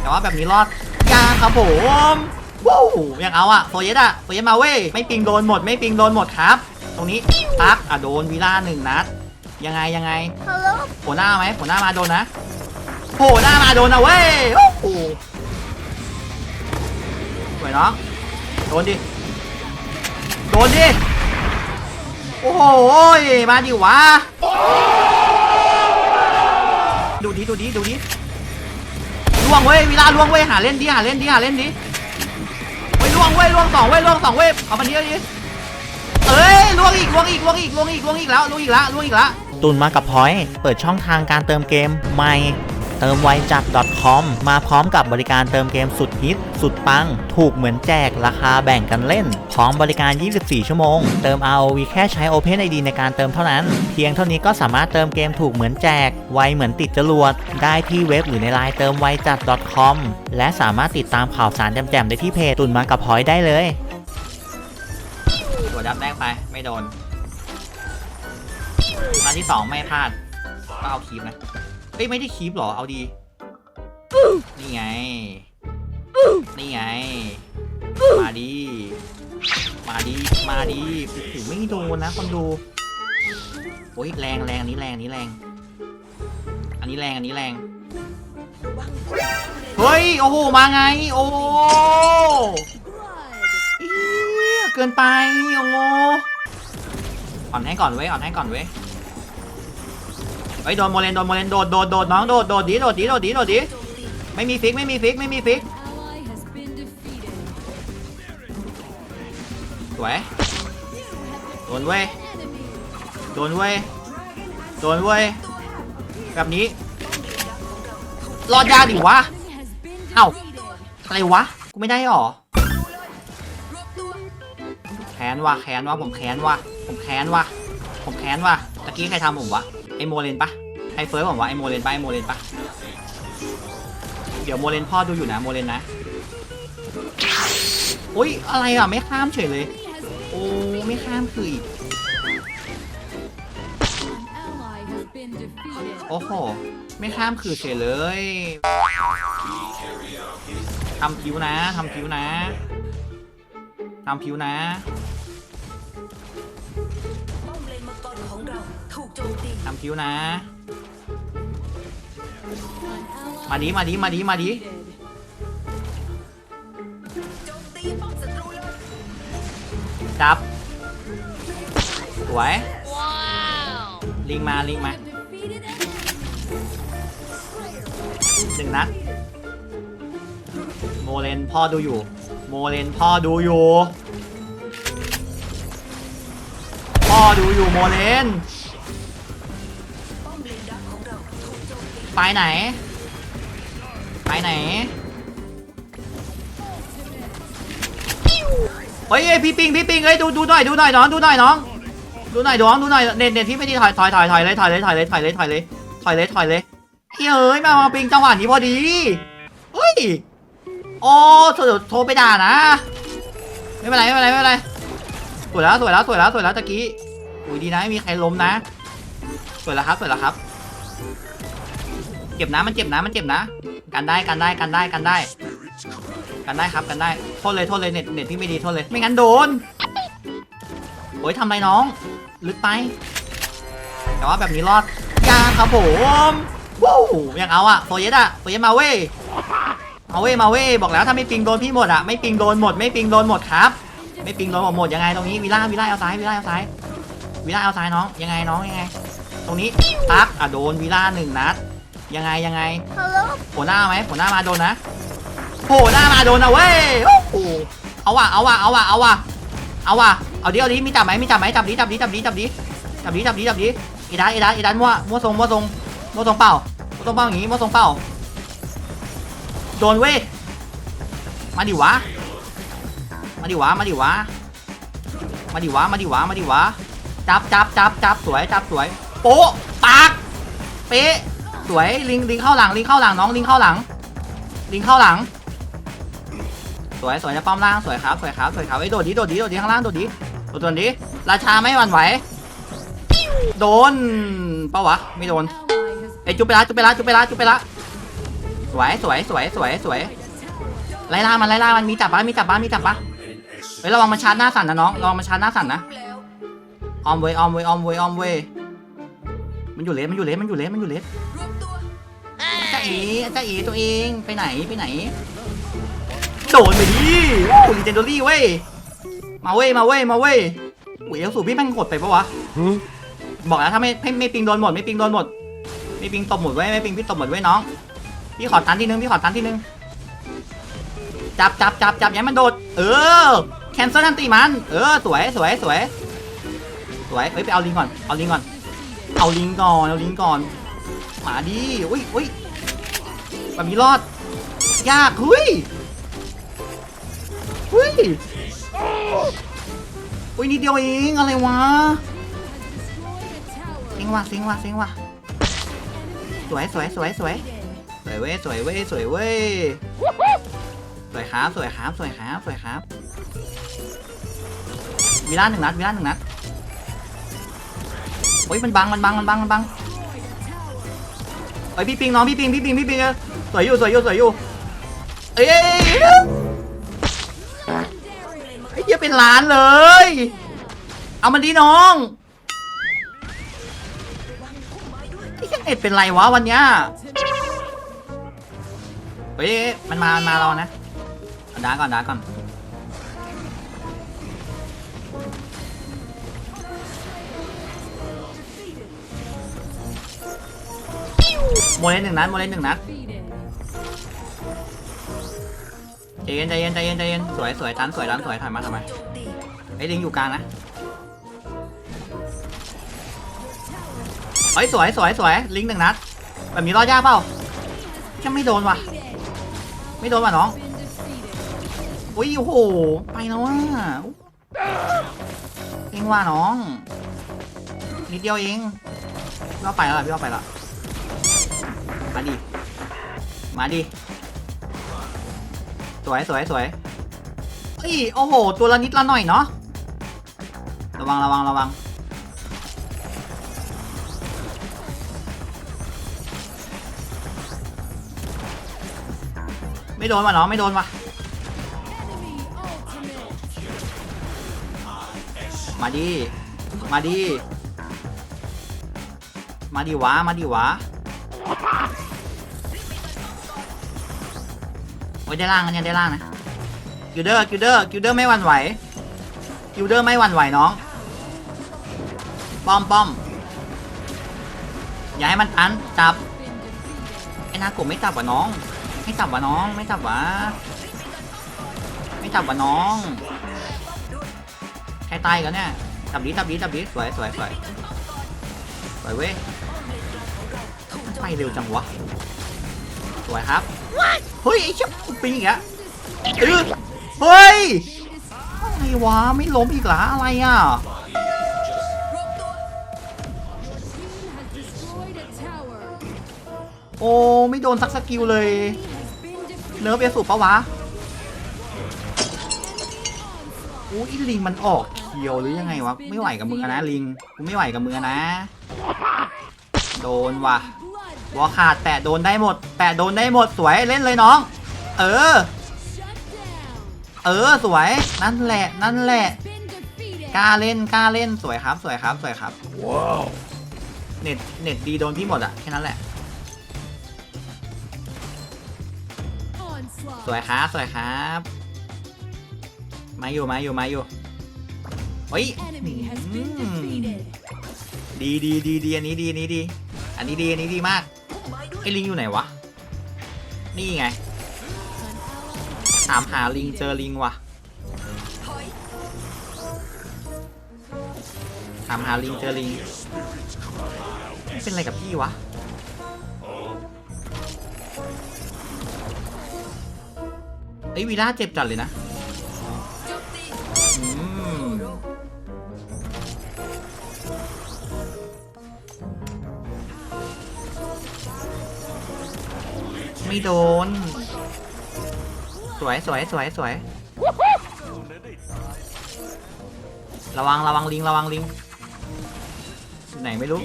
แต่ว่าแบบนี้รอดยากครับผมวู้ยังเอาอะโฟเยสอะโฟเยสมาเว้ยไม่ปิงโดนหมดไม่ปิงโดนหมดครับ ตรงนี้ปักอะโดนวีล่าหนึ่งนัดยังไงยังไง Hello โผล่หน้าไหมโผล่หน้ามาโดนนะโผล่หน้ามาโดนนะเว้ยโอ้โหสวยเนาะโดนดิโดนดิโอ้โหมาดิวะ ดูดิดูดิล่วงเว้ยเวลาล่วงเว้ยหาเล่นดิหาเล่นดิหาเล่นดิเว้ยล่วงเว้ยล่วงสองเว้ยล่วงสองเว้ยเอามันเดียวดิเอ้ยล่วงอีกล่วงอีกล่วงอีกล่วงอีกล่วงอีกแล้วล่วงอีกแล้วล่วงอีกแล้วตุนมากับพอยเปิดช่องทางการเติมเกมใหม่ เติมไวจัด .com มาพร้อมกับบริการเติมเกมสุดฮิต สุดปัง ถูกเหมือนแจกราคาแบ่งกันเล่น พร้อมบริการ 24 ชั่วโมง เติม ROV แค่ใช้ Open ID ในการเติมเท่านั้น เพียงเท่านี้ก็สามารถเติมเกมถูกเหมือนแจก ไวเหมือนติดจรวด ได้ที่เว็บหรือในไลน์เติมไวจัด .com และสามารถติดตามข่าวสารแจ่มๆได้ที่เพจตุนมากับพอยต์ได้เลยตัวดับแรกไปไม่โดนมาที่สองไม่พลาดก็เอาคีบนะ อ้ยไม่ได้คีบหรอ เอาดี นี่ไง นี่ไง มาดี มาดี มาดีโอ้โหไม่โดนนะคนดูโอ้ยแรงแรงอันนี้แรงอันนี้แรง อันนี้แรงอันนี้แรง เฮ้ย โอ้โห มาไง โอ้เกินไป โอ้อ่อนให้ก่อนเว้ย อ่อนให้ก่อนเว้ย เฮ้ยโดนโมเลนโดนโมเลนโดดโดดโดดน้องโดดโดดดีโดดดีโดดดีโดดดีไม่มีฟิกไม่มีฟิกไม่มีฟิกสวยโดนเว้ยโดนเว้ยโดนเว้ยแบบนี้รอดยากดิวะ enemy has been Ow. defeated. อะไรวะกูไม่ได้หรอแค้นว่ะแค้นว่ะผมแค้นว่ะผมแค้นว่ะผมแค้นว่ะตะกี้ใครทำผมวะ ไอโมเลนปะไอเฟิร์สผมวะไอโมเลนปะไอโมเลนปะเดี๋ยวโมเลนพ่อดูอยู่นะโมเลนนะอุ้ยอะไรอะไม่ข้ามเฉยเลย โอ้ไม่ข้ามคืออีกโอ้โหไม่ข้ามคือเฉยเลยทำคิ้วนะทำคิ้วนะทำคิ้วนะำคิ้วนะ An ally มาดีมาดีมาดีมาดี defeated. โจมตีป้อมศัตรูเลยจับ สวย ลิงมา ลิงมา Have defeated an enemy. หนึ่งนัด โมเลนพ่อดูอยู่ โมเลนพ่อดูอยู่ พ่อดูอยู่โมเลน ไปไหนไปไหนเฮ้ยพี่ปิงพี่ปิงเฮ้ยดูดูหน่อยดูหน่อยน้องดูหน่อยน้องดูหน่อยน้องดูหน่อยเน็ตเน็ตพี่ไม่ดีถอยถอยถอยถอยเลยถอยเลยถอยเลยถอยเลยถอยเลยถอยเลยถอยเลยเฮ้ยเอ้ยมามาปิงจังหวะนี้พอดีเฮ้ยโอ้โทรโทรไปด่านะ ไม่เป็นไรไม่เป็นไรไม่เป็นไรสวยแล้วสวยแล้วสวยแล้วสวยแล้วตะกี้อุ้ยดีนะไม่มีใครล้มนะสวยแล้วครับสวยแล้วครับ เจ็บนะมันเจ็บนะมันเจ็บนะ กันได้กันได้กันได้กันได้ กันได้ครับกันได้โทษเลยโทษเลยเน็ตเน็ตพี่ไม่ดีโทษเลย ไม่งั้นโดนโอ้ยทำไรน้องลึกไป แต่ว่าแบบนี้รอดยาครับผมวู้ยังเอาอะโฟเยสอะโฟเยสมาเว้ยมาเว้ยมาเว้ยบอกแล้วถ้าไม่ปิงโดนพี่หมดอะไม่ปิงโดนหมดไม่ปิงโดนหมดครับ ไม่ปิงโดนหมดหมดยังไงตรงนี้วิล่าวิล่าเอาซ้ายวิล่าเอาซ้ายวิล่าเอาซ้ายน้องยังไงน้องยังไง ตรงนี้ปักอะโดนวิล่าหนึ่งนัด ยังไงยังไง Hello โผล่หน้าไหมโผล่หน้ามาโดนนะโผล่หน้ามาโดนนะเว้ยโอ้โหเอาว่ะเอาว่ะเอาว่ะเอาว่ะเอาว่ะเอาดิเอาดิมีจับไหมมีจับไหมจับดิจับดิจับดิจับดิจับดิจับดิจับดิอีดันอีดันอีดันมั่วมั่วทรงมั่วทรงมั่วทรงเปล่ามั่วทรงเปล่าอย่างงี้มั่วทรงเปล่าโดนเว้ยมาดิวะมาดิวะมาดิวะมาดิวะมาดิวะมาดิวะจับจับจับจับสวยจับสวยโป๊ะปากเป๊ะ สวยลิงลิงเข้าหลังลิงเข้าหลังน้องลิงเข้าหลัง ลิงเข้าหลัง สวยสวยจะป้อมล่างสวยครับสวยครับสวยครับไอ้โดดดิโดดดิโดดดิข้างล่างโดดดิโดดโดดดิราชาไม่หวั่นไหวโดนเปะวะไม่โดนไอ้จุ๊บไปละจุ๊บไปละจุ๊บไปละจุ๊บไปละสวยสวยสวยสวยสวยไล่ล่ามันไล่ล่ามันมีจับปะมีจับปะมีจับปะเฮ้ยระวังมันชาร์จหน้าสั่นนะน้องระวังมันชาร์จหน้าสั่นนะอ้ออมเวยออมเวยออมเวยออมเวยมันอยู่เลสมันอยู่เลสมันอยู่เลสมันอยู่เลสาเอ๋จ้าเอ๋ตัวเองไปไหนไปไหน โดนไปดิโอ้ลีเจนดอรี่เว้ยมาเว้ยมาเว้ยมาเว้ยอุ้ยเอลสูพี่แม่งกดไปปะวะบอกแล้วถ้าไม่ไม่ไม่ปิงโดนหมดไม่ปิงโดนหมดไม่ปิงตบหมดไว้ยไม่ปิงพี่ตบหมดไว้ยน้องพี่ขอตันทีนึงพี่ขอตันทีนึงจับจับจับจับอย้ายมันโดด เออแคนเซิลทันตีมัน เออสวยสวยสวยสวยเฮ้ยไปเอาลิงก่อนเอาลิงก่อนเอาลิงก่อนเอาลิงก่อนมาดิอุ้ยอุ้ย แบบนี้รอด ยากเฮ้ยเฮ้ยอุ้ยนิดเดียวเองอะไรวะเซ็งว่ะเซ็งว่ะเซ็งว่ะสวยสวยสวยสวยสวยเว้ยสวยเว้ยสวยเว้ยสวยครับสวยครับสวยครับสวยครับมีล่าหนึ่งนัดมีล่าหนึ่งนัดโอ้ยมันบังมันบังมันบังมันบัง Destroyed a tower. เอ้ยพี่ปิงน้องพี่ปิงพี่ปิงพี่ปิงเออ สวยอยู่สวยอยู่สวยอยู่เอ้ยไอ้เหี้ยเป็นล้านเลย เอามันดีน้องไอ้เหี้ยเน็ตเป็นไรวะวันเนี้ยเฮ้ยมันมามันมาเรานะเอาก่อนดาก่อนโมเลนหนึ่งนัดโมเลนหนึ่งนัด ใจเย็นใจเย็นใจเย็นใจเย็นสวยสวยตันสวยตันสวยถอยมาทำไมไอ้ลิงอยู่กลางนะเฮ้ยสวยสวยสวยลิงหนึ่งนัดแบบนี้รอดยากเปล่าจะไม่โดนว่ะ ไม่โดนว่ะน้องอุ้ยโอ้โหไปแล้วว่ะเองว่าน้องนิดเดียวเองพี่ว่าไปแล้วพี่ว่าไปและมาดิมาดิ วยสวยสวยเฮ้ยโอ้โห ตัวละนิดละหน่อยเนาะระวังระวังระวังไม่โดนว่ะน้องไม่โดนว่ะมาดิมาดิมาดิวะมาดิวะ อ้ยได้ล่างกันเนี่ยได้ล่างนะกิลเดอร์กิลเดอร์กิลเดอร์ไม่หวั่นไหวกิลเดอร์ไม่หวั่นไหวน้องป้อมป้อมอย่าให้มันตันจับไอ้นากบไม่จับวะน้อง ไม่จับวะน้อง ไม่จับวะไม่จับวะน้องแค่ตายกันเนี่ยจับดีจับดีจับดีสวยสวยสวยสวยเว้ยไปเร็วจังวะสวยครับ เฮ้ยไอ้เชี่ยปิงอีกแล้วเออเฮ้ยอะไรวะไม่ล้มอีกหรออะไรอะโอ้ไม่โดนสักสกิลเลยเนิร์ฟเอสุปะวะอู้อีลิงมันออกเคียวหรือยังไงวะ ไม่ไหวกับมึงอนะลิงกูไม่ไหวกับมึงอนะ โดนว่ะ วอขาดแตะโดนได้หมดแตะโดนได้หมดสวยเล่นเลยน้อง เออ Shut down. เออสวยนั่นแหละนั่นแหละ Been defeated. กล้าเล่นกล้าเล่นสวยครับสวยครับสวยครับว้าวเน็ตเน็ตดีโดนพี่หมดอะแค่นั้นแหละ Onslaught. สวยครับสวยครับ มาอยู่มาอยู่มาอยู่เฮ้ย Enemy has been อืม defeated. ดีดีดีดีอันนี้ดีอันนี้ดี อันนี้ดีอันนี้ดีมากพุ่ม ไอ้ลิงอยู่ไหนวะ นี่ไงถามหาลิงเจอลิงวะถามหาลิงเจอลิงเป็นอะไรกับพี่วะ ไอ้ยวีล่าเจ็บจัดเลยนะ อืม ไม่โดน สวยสวยสวยสวย ระวังระวังลิงระวังลิงอยู่ไหนไม่รู้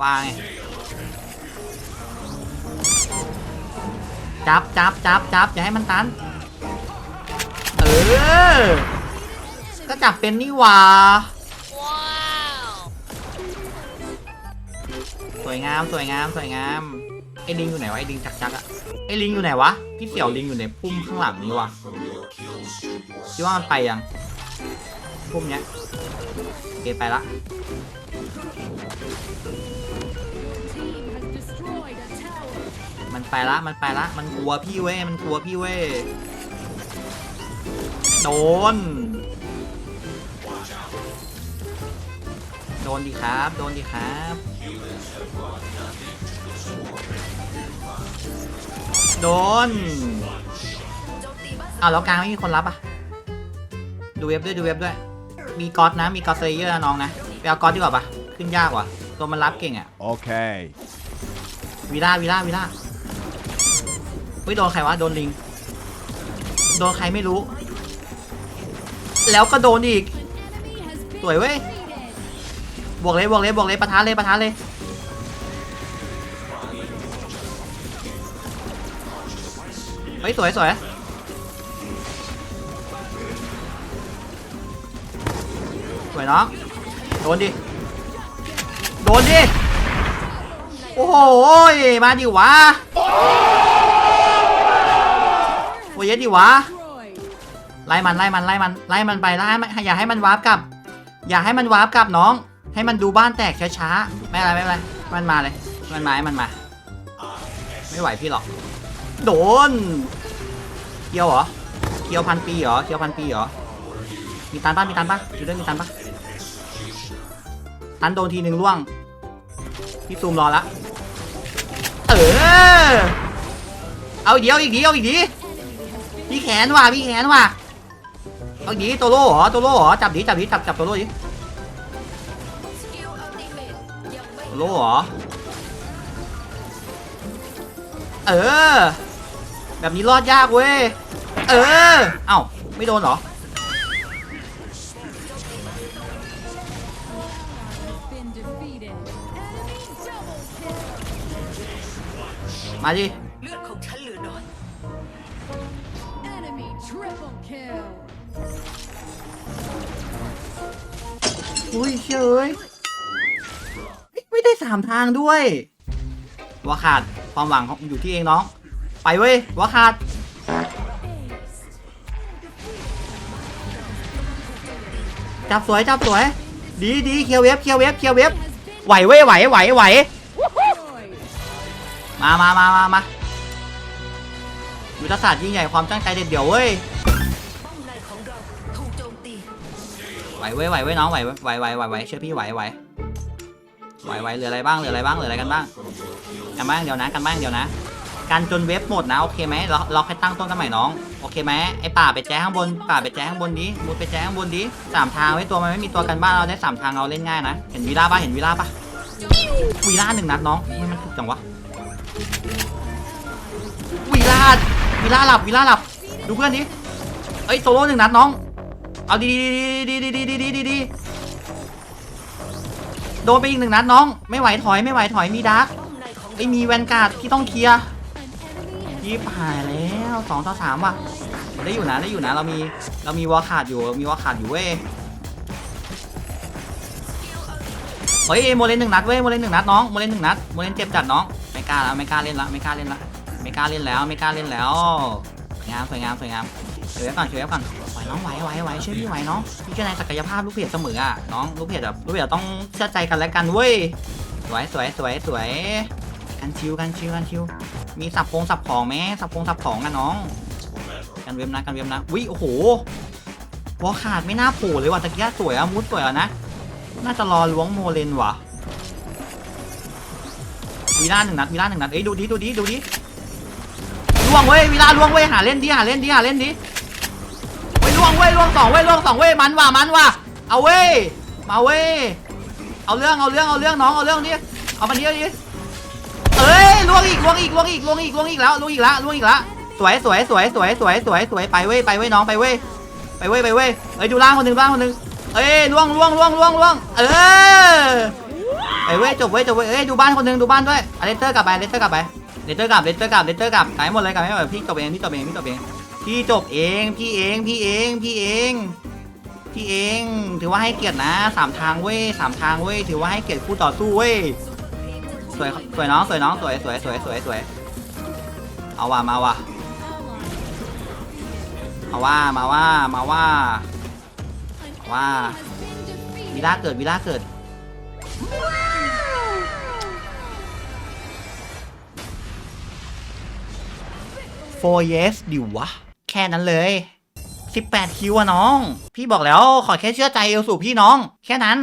วางไงจับจับจับจับอย่าให้มันตัน เออ ก็จับเป็นนี่หว่า สวยงามสวยงามสวยงามไอ้ลิงอยู่ไหนวะไอ้ลิงจักจักอะไอ้ลิงอยู่ไหนวะพี่เสี่ยวลิงอยู่ในพุ่มข้างหลังนี่วะคิดว่ามันไปยังพุ่มเนี้ยโอเคไปละมันไปละมันไปละมันกลัวพี่เว้ยมันกลัวพี่เว้ยโดน โดนดีครับ โดนดีครับ โดนโจมตีบ้านอ้าวแล้วกลางไม่มีคนรับอะ ดูเว็บด้วยดูเว็บด้วย มีก๊อตนะ มีก๊อตเซเยอร์นะน้องนะไปเอาก๊อตดีกว่าปะขึ้นยากว่ะตัวมันรับเก่งอะ Okay. วีล่าวีล่าวีล่าเฮ้ยโดนใครวะ โดนลิง โดนใครไม่รู้ แล้วก็โดนอีก An enemy has been สวยเว้ย defeated. บวกเลยบวกเลยบวกเลยปะทะเลยปะทะเลย เฮ้ยสวยสวยสวยน้องโดนดิ โดนดิ โอ้โห มาดิวะ โอ้ยดิวะ ไล่มันไล่มันไล่มันไล่มันไปไล่มันอย่าให้มันวาร์ปกลับ อย่าให้มันวาร์ปกลับน้อง ให้มันดูบ้านแตกช้าๆ ไม่เป็นไรไม่เป็นไร มันมาเลย มันมาให้มันมา ไม่ไหวพี่หรอก โดนเคียวเหรอเคียวพันปีเหรอเคียวพันปีเหรอ มีตันปะมีตันปะจูเดอร์มีตันปะตันโดนทีหนึ่งล่วง พี่ซูมรอละ เออ เอาเดียวอีกเดียวอีกดีพี่แขนว่ะพี่แขนว่ะ เอาดีโตโร่เหรอโตโร่เหรอ จับดิจับดิจับจับโตโร่ดิสกิลอัลติเมตยังโตโร่เหรอ เออ แบบนี้รอดยากเว้ย เออ เอ้า ไม่โดนเหรอ been defeated. Enemy double kill. มาดิ เลือดของฉันเหลือน้อย Enemy triple kill. อุ้ยเชยไม่ได้สามทางด้วย ว่าขาดความหวังของอยู่ที่เองน้อง ไปเว้ยว่าขาดจับสวยจับสวย ดีดีเคลียร์เว็บเคลียร์เว็บเคลียร์เว็บไหวเว้ยไหวไหวไหวมามามามามายุทธศาสตร์ยิ่งใหญ่ความตั้งใจเด็ดเดี่ยวเว้ยไหวเว้ยไหวเว้ยน้องไหวไหวไหวไหวไหวเชื่อพี่ไหวไหวไหวไหวเหลืออะไรบ้างเหลืออะไรบ้างเหลืออะไรกันบ้างกันบ้างเดี๋ยวนะกันบ้างเดี๋ยวนะ การจนเว็บหมดนะโอเคไหมเราเราแค่ตั้งต้นกันใหม่น้องโอเคไหมไอป่าไปแจ้ข้างบนป่าไปแจ้ข้างบนดิมุดไปแจ้ข้างบนดิสามทางไว้ตัวมันไม่มีตัวกันบ้านเราได้สามทางเราเล่นง่ายนะเห็นวีล่าปะเห็นวีล่าปะวีล่าหนึ่งนัดน้องมันมันถูกจังวะวีล่าวีล่าหลับวีล่าหลับดูเพื่อนดิเอ้ยโซโล่หนึ่งนัดน้อง เอาดีดีดีดีดีดีดีดีดีโดนไปอีกหนึ่งนัดน้อง ไม่ไหวถอยไม่ไหวถอยมีดาร์กป้อมในของไอมีแวนการ์ดที่ต้องเคลียร์ ยี่หายแล้วสองต่อสามว่ะได้อยู่นะได้อยู่นะเรามีเรามีวอลขาดอยู่มีวอลขาดอยู่เว้ยเฮ้ยโมเลนหนึ่งนัดเว้ยโมเลนหนึ่งนัดน้องโมเลนหนึ่งนัดโมเลนเจ็บจัดน้องไม่กล้าแล้วไม่กล้าเล่นละไม่กล้าเล่นละไม่กล้าเล่นแล้วไม่กล้าเล่นแล้วสวยงามสวยงามสวยงามเฉยก่อนเฉยก่อนไหวน้องไหวไหวไหวชื่อพี่ไหวน้องพี่เชื่อในศักยภาพลูกเพจเสมออะน้องลูกเพจแบบลูกเพจต้องเชื่อใจกันและกันเว้ยสวยสวยสวยสวยกันชิวกันชิวกันชิว มีสับโคงสับของไหมสับโคงสับของอะน้อง กันเว็บนะกันเว็บนะวิโอ้โหวอขาดไม่น่าผล่เลยว่ะตะกี้สวยอะมุดสวยอะนะ น่าจะรอล้วงโมเลนว่ะวีล่าหนึ่งนัดวีล่าหนึ่งนัดเอ้ยดูดิดูดิดูดิล่วงเว้ยวีล่าล่วงเว้ยหาเล่นดิหาเล่นดิหาเล่นดิเว้ยล่วงเว้ยล่วงสองเว้ยล่วงสองเว้ยมันว่ะมันว่ะเอาเว้ยมาเว้ยเอาเรื่องเอาเรื่องเอาเรื่องน้องเอาเรื่องดิเอามันดิเอาดิ เอ้ยล่วงอีกล่วงอีกล่วงอีกล่วงอีกล่วงอีกแล้วล่วงอีกแล้วล่วงอีกแล้วสวยสวยสวยสวยสวยสวยสวยไปเว้ยไปเว้ยน้องไปเว้ยไปเว้ยไปเว้ยเอ้ยดูล่างคนหนึ่งล่างคนหนึ่งเอ้ยล่วงล่วงล่วงล่วงล่วงเออเว้ยจบเว้ยจบเว้ยเอ้ยดูบ้านคนหนึ่งดูบ้านด้วยอเลสเตอร์กลับไปอเลสเตอร์กลับไปเลสเตอร์กลับเลสเตอร์กลับเลสเตอร์กลับกลับให้หมดเลยกลับให้หมดพี่จบเองพี่จบเองพี่จบเองพี่จบเองพี่เองพี่เองพี่เองพี่เอง ถือว่าให้เกียรตินะสามทางเว้ยสามทางเว้ยถือว่าให้เกียรติคู่ต่อสู้เว้ย สวยสวยน้องสวยน้องสวยสวยสวยสวยสวยเอาว่ะมาว่ะเอาว่ามาว่ามาว่าว่าวิล่าเกิดวิล่าเกิด4 yes ดิวะ แค่นั้นเลย18คิวอะน้อง พี่บอกแล้วขอแค่เชื่อใจเอลสู่พี่น้อง แค่นั้น